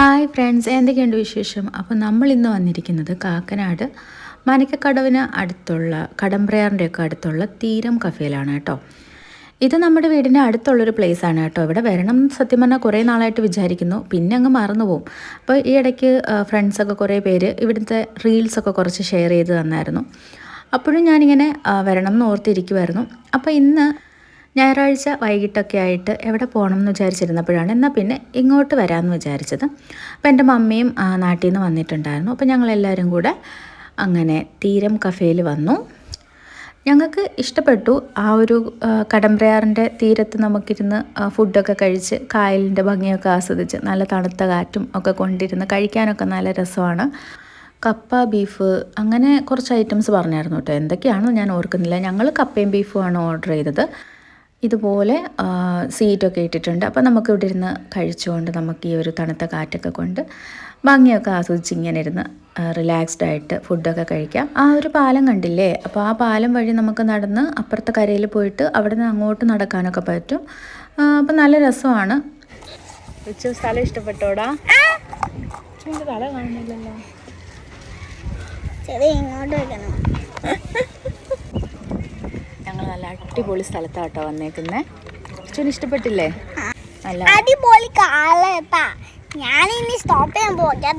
Hi friends എന്തൊക്കെയുണ്ട് വിശേഷം? അപ്പോൾ നമ്മൾ ഇന്ന് വന്നിരിക്കുന്നത് കാക്കനാട് മനക്കക്കടവിന് അടുത്തുള്ള കടമ്പ്രയാറിന്റെ ഒക്കെ അടുത്തുള്ള തീരം കഫേലാണ് കേട്ടോ. ഇത് നമ്മുടെ വീടിന്റെ അടുത്തുള്ളൊരു ആണ് കേട്ടോ. ഇവിടെ വരണം സത്യം പറഞ്ഞാൽ കുറേ നാളായിട്ട് വിചാരിക്കുന്നു. പിന്നെ അങ്ങ് മറന്നു പോകും അപ്പോൾ ഈ ഇടയ്ക്ക് ഫ്രണ്ട്സൊക്കെ കുറേ പേര് ഇവിടുത്തെ റീൽസൊക്കെ കുറച്ച് ഷെയർ ചെയ്ത് തന്നായിരുന്നു. അപ്പോഴും ഞാനിങ്ങനെ വരണം എന്ന് ഓർത്തിരിക്കുമായിരുന്നു അപ്പോൾ ഇന്ന് ഞായറാഴ്ച വൈകിട്ടൊക്കെ ആയിട്ട് എവിടെ പോകണം എന്ന് വിചാരിച്ചിരുന്നപ്പോഴാണ് എന്നാൽ പിന്നെ ഇങ്ങോട്ട് വരാമെന്ന് വിചാരിച്ചത്. അപ്പോൾ എന്റെ മമ്മിയും നാട്ടിൽ നിന്ന് വന്നിട്ടുണ്ടായിരുന്നു. അപ്പോൾ ഞങ്ങളെല്ലാവരും കൂടെ അങ്ങനെ തീരം കഫേയിൽ വന്നു. ഞങ്ങൾക്ക് ഇഷ്ടപ്പെട്ടു. ആ ഒരു കടമ്പ്രയാറിന്റെ തീരത്ത് നമുക്കിരുന്ന് ഫുഡൊക്കെ കഴിച്ച് കായലിന്റെ ഭംഗിയൊക്കെ ആസ്വദിച്ച് നല്ല തണുത്ത കാറ്റും ഒക്കെ കൊണ്ടിരുന്ന് കഴിക്കാനൊക്കെ നല്ല രസമാണ്. കപ്പ ബീഫ് അങ്ങനെ കുറച്ച് ഐറ്റംസ് പറഞ്ഞായിരുന്നു കേട്ടോ. എന്തൊക്കെയാണെന്ന് ഞാൻ ഓർക്കുന്നില്ല. ഞങ്ങൾ കപ്പയും ബീഫുമാണ് ഓർഡർ ചെയ്തത്. ഇതുപോലെ സീറ്റൊക്കെ ഇട്ടിട്ടുണ്ട്. അപ്പോൾ നമുക്ക് ഇവിടെ ഇരുന്ന് കഴിച്ചുകൊണ്ട് നമുക്ക് ഈ ഒരു തണുത്ത കാറ്റൊക്കെ കൊണ്ട് ഭംഗിയൊക്കെ ആസ്വദിച്ച് ഇങ്ങനെ ഇരുന്ന് റിലാക്സ്ഡ് ആയിട്ട് ഫുഡൊക്കെ കഴിക്കാം. ആ ഒരു പാലം കണ്ടില്ലേ? അപ്പോൾ ആ പാലം വഴി നമുക്ക് നടന്ന് അപ്പുറത്തെ കരയിൽ പോയിട്ട് അവിടെ നിന്ന് അങ്ങോട്ട് നടക്കാനൊക്കെ പറ്റും. അപ്പം അപ്പോൾ നല്ല രസമാണ്. സ്ഥലം ഇഷ്ടപ്പെട്ടോടാ? തല കാണുന്നില്ലല്ലോ. ചെറിയ ഇങ്ങോട്ട് വെക്കണം. അടിപൊളി സ്ഥലത്താട്ടോ വന്നേക്കുന്നേ. അച്ഛന് ഇഷ്ടപ്പെട്ടില്ലേ? നല്ല അടിപൊളി കാലത്താ സ്റ്റോപ്പ് ചെയ്യാൻ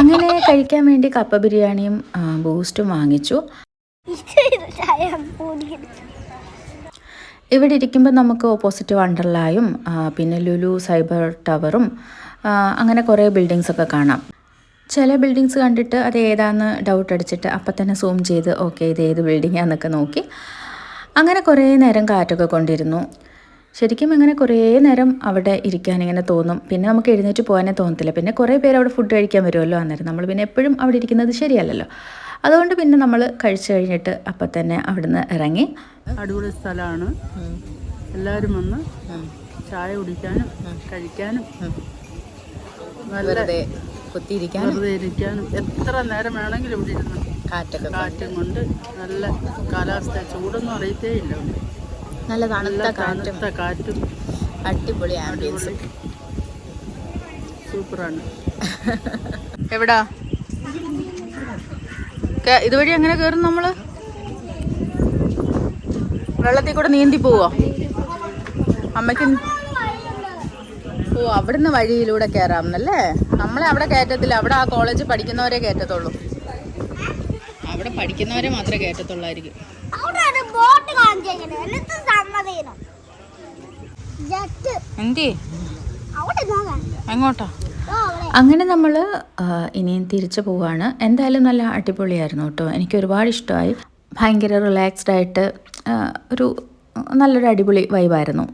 അങ്ങനെ കഴിക്കാൻ വേണ്ടി കപ്പ ബിരിയാണിയും ബൂസ്റ്റും വാങ്ങിച്ചു. ഇവിടെ ഇരിക്കുമ്പോൾ നമുക്ക് ഓപ്പോസിറ്റ് വണ്ടർലായും പിന്നെ ലുലു സൈബർ ടവറും അങ്ങനെ കുറേ ബിൽഡിങ്സ് ഒക്കെ കാണാം. ചില ബിൽഡിങ്സ് കണ്ടിട്ട് അത് ഏതാണെന്ന് ഡൗട്ട് അടിച്ചിട്ട് അപ്പം തന്നെ സൂം ചെയ്ത് ഓക്കെ ഇത് ഏത് ബിൽഡിങ്ങാന്നൊക്കെ നോക്കി. അങ്ങനെ കുറേ നേരം കാറ്റൊക്കെ കൊണ്ടിരുന്നു. ശരിക്കും അങ്ങനെ കുറേ നേരം അവിടെ ഇരിക്കാൻ ഇങ്ങനെ തോന്നും. പിന്നെ നമുക്ക് എഴുന്നേറ്റ് പോകാനേ തോന്നത്തില്ല. പിന്നെ കുറേ പേര് അവിടെ ഫുഡ് കഴിക്കാൻ വരുമല്ലോ അന്നേരം. നമ്മൾ പിന്നെ എപ്പോഴും അവിടെ ഇരിക്കുന്നത് ശരിയല്ലല്ലോ. അതുകൊണ്ട് പിന്നെ നമ്മൾ കഴിച്ചു കഴിഞ്ഞിട്ട് അപ്പം തന്നെ അവിടുന്ന് ഇറങ്ങി. അടിപൊളി സ്ഥലമാണ്. എല്ലാവരും വന്ന് ചായ കുടിക്കാനും കഴിക്കാനും നല്ല കുത്തിയിരിക്കാൻ വെറുതെ ഇരിക്കാനും എത്ര നേരം വേണമെങ്കിലും ഇവിടെ ഇരുന്ന് കാറ്റൊക്കെ കാറ്റും കൊണ്ട് നല്ല കാലാവസ്ഥ. ചൂടൊന്നും അറിയത്തേ ഇല്ല നല്ല തണുത്ത കാറ്റും തണുത്ത കാറ്റും. അടിപൊളി ആംബിയൻസ് സൂപ്പറാണ്. എവിടാ? ഇതുവഴി എങ്ങനെ കയറും നമ്മൾ? വെള്ളത്തിൽ കൂടെ നീന്തി പോവോ? അമ്മയ്ക്ക് ഓ അവിടുന്ന് വഴിയിലൂടെ കയറാമെന്നല്ലേ നമ്മളെ അവിടെ കയറ്റത്തില്ല. അവിടെ ആ കോളേജ് പഠിക്കുന്നവരെ കയറ്റത്തുള്ളൂ. അവിടെ പഠിക്കുന്നവരെ മാത്രമേ കയറ്റത്തുള്ളായിരിക്കും. എന്തി എങ്ങോട്ടാ അങ്ങനെ നമ്മൾ ഇനിയും തിരിച്ചു പോവാണ്. എന്തായാലും നല്ല അടിപൊളിയായിരുന്നു കേട്ടോ. എനിക്ക് ഒരുപാട് ഇഷ്ടമായി. ഭയങ്കര റിലാക്സ്ഡ് ആയിട്ട് ഒരു നല്ലൊരു അടിപൊളി വൈബായിരുന്നു